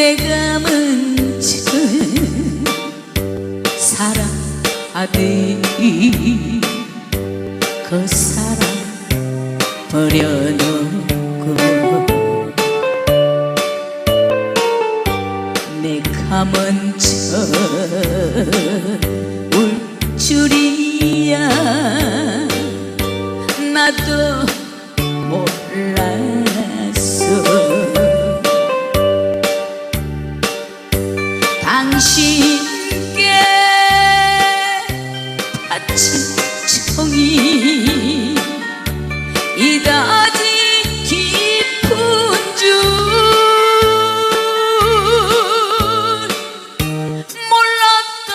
내가 문지른 사랑 아들 그 사랑 버려놓고 내가 먼저 울 줄이야. 나도 몰라. 당신께 바친 정이 이다지 깊은 줄 몰랐다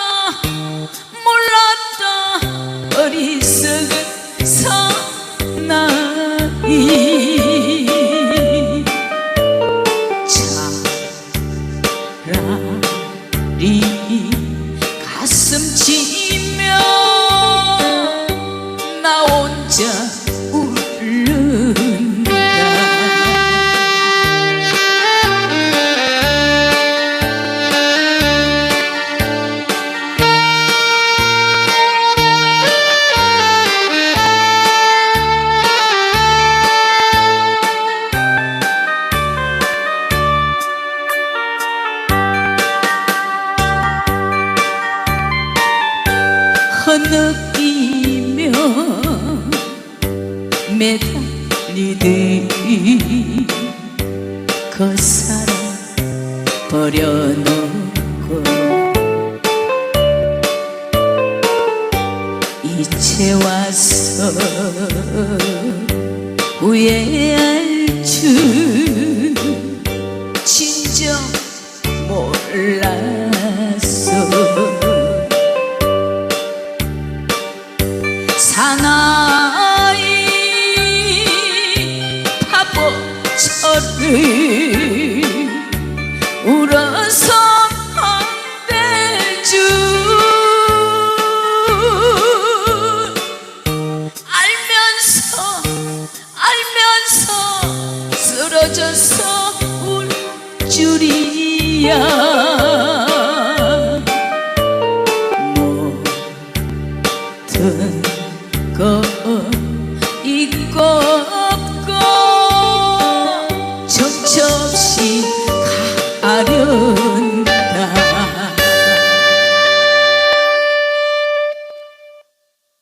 몰랐다 어리석은 사나이. 차라 리 가슴 치 매달리듯 그 사랑 버려놓고 이제 와서 후회할 울어서 안될줄 알면서 알면서 쓰러져서 울 줄이야